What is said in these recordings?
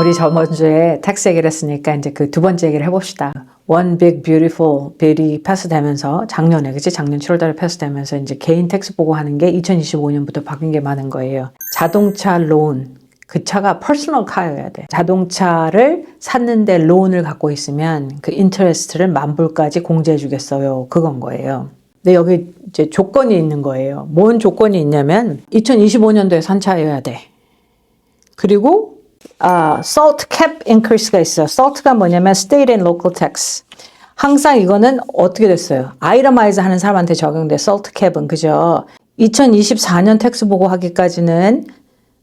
우리 저번 주에 텍스 얘기를 했으니까 이제 그 두 번째 얘기를 해봅시다. One Big Beautiful Bill이 패스되면서 작년에 그치 작년 7월달에 패스되면서 이제 개인 텍스 보고 하는 게 2025년부터 바뀐 게 많은 거예요. 자동차 론 그 차가 퍼스널 카여야 돼. 자동차를 샀는데 론을 갖고 있으면 그 인터레스트를 만 불까지 공제해 주겠어요. 그건 거예요. 근데 여기 이제 조건이 있는 거예요. 뭔 조건이 있냐면 2025년도에 산 차여야 돼. 그리고 아, salt cap increase가 있어요. salt가 뭐냐면 state and local tax. 항상 이거는 어떻게 됐어요? 아이러마이즈 하는 사람한테 적용돼. salt cap은 그죠? 2024년 텍스 보고 하기까지는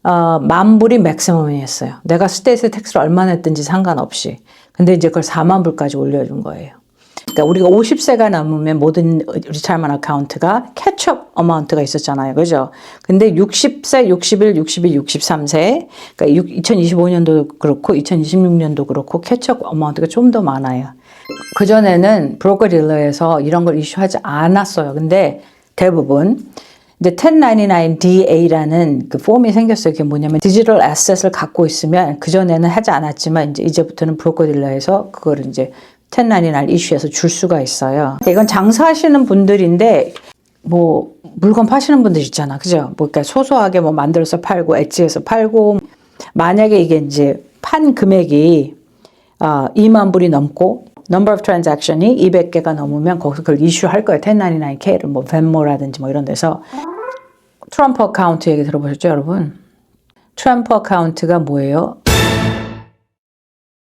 어, 만 불이 맥시멈이었어요. 내가 스테이트 텍스를 얼마 냈든지 상관없이. 근데 이제 그걸 4만 불까지 올려준 거예요. 그러니까 우리가 50세가 넘으면 모든 리타이먼 어카운트가 캐치업 어마운트가 있었잖아요. 그죠? 근데 60세, 61, 62, 63세, 그러니까 2025년도 그렇고 2026년도 그렇고 캐치업 어마운트가 좀 더 많아요. 그전에는 브로커 딜러에서 이런 걸 이슈하지 않았어요. 근데 대부분 이제 1099DA라는 그 폼이 생겼어요. 그게 뭐냐면 디지털 에셋을 갖고 있으면 그전에는 하지 않았지만 이제 이제부터는 브로커 딜러에서 그걸 이제 1099 이슈에서 줄 수가 있어요. 이건 장사하시는 분들인데 뭐 물건 파시는 분들 있잖아. 그죠? 뭐 그러니까 소소하게 뭐 만들어서 팔고 엣지에서 팔고 만약에 이게 이제 판 금액이 아, 2만 불이 넘고 number of transaction이 200개가 넘으면 거기서 그걸 이슈할 거예요. 1099K를 뭐 벤모라든지 뭐 이런 데서 트럼프 어카운트 얘기 들어보셨죠, 여러분? 트럼프 어카운트가 뭐예요?